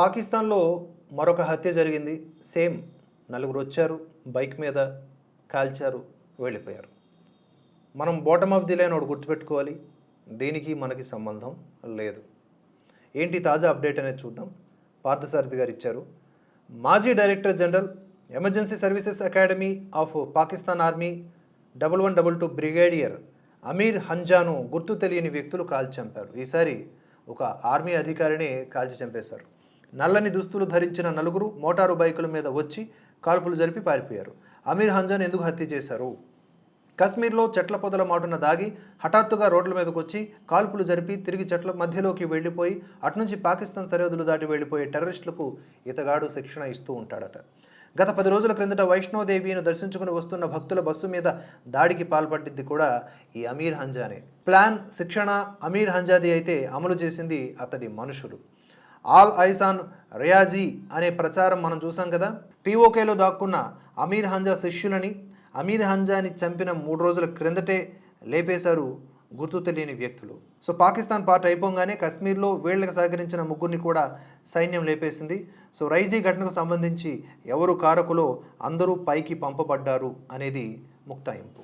పాకిస్తాన్లో మరొక హత్య జరిగింది. సేమ్ నలుగురు వచ్చారు బైక్ మీద కాల్చారు వెళ్ళిపోయారు. మనం బాటమ్ ఆఫ్ ది లైన్ ఒకటి గుర్తుపెట్టుకోవాలి. దీనికి మనకి సంబంధం లేదు. ఏంటి తాజా అప్డేట్ అనేది చూద్దాం. పార్థసారథి గారు ఇచ్చారు. మాజీ director general emergency services academy of Pakistan army double one double two brigadier Amir హంజాను గుర్తు తెలియని వ్యక్తులు కాల్చి చంపారు. ఈసారి ఒక ఆర్మీ అధికారిని కాల్చి చంపేశారు. నల్లని దుస్తులు ధరించిన నలుగురు మోటారు బైకుల మీద వచ్చి కాల్పులు జరిపి పారిపోయారు. అమీర్ హంజాన్ ఎందుకు హత్య చేశారు? కశ్మీర్లో చెట్ల పొదల మాటున దాగి హఠాత్తుగా రోడ్ల మీదకు వచ్చి కాల్పులు జరిపి తిరిగి చెట్ల మధ్యలోకి వెళ్ళిపోయి అటునుంచి పాకిస్తాన్ సరిహద్దులు దాటి వెళ్ళిపోయే టెర్రరిస్టులకు ఇతగాడు శిక్షణ ఇస్తూ ఉంటాడట. గత పది రోజుల క్రిందట వైష్ణోదేవిని దర్శించుకుని వస్తున్న భక్తుల బస్సు మీద దాడికి పాల్పడ్డది కూడా ఈ అమీర్ హంజానే. ప్లాన్ శిక్షణ అమీర్ హంజాది అయితే అమలు చేసింది అతడి మనుషులు. ఆల్ ఐసాన్ రియాజీ అనే ప్రచారం మనం చూసాం కదా. పీఓకేలో దాక్కున్న అమీర్ హంజా శిష్యులని అమీర్ హంజాని చంపిన మూడు రోజుల క్రిందటే లేపేశారు గుర్తు తెలియని వ్యక్తులు. సో పాకిస్తాన్ పార్ట్ అయిపోగానే కశ్మీర్లో వీళ్ళకి సహకరించిన ముగ్గురిని కూడా సైన్యం లేపేసింది. సో రైజీ ఘటనకు సంబంధించి ఎవరు కారకులో అందరూ పైకి పంపబడ్డారు అనేది ముక్తాయింపు.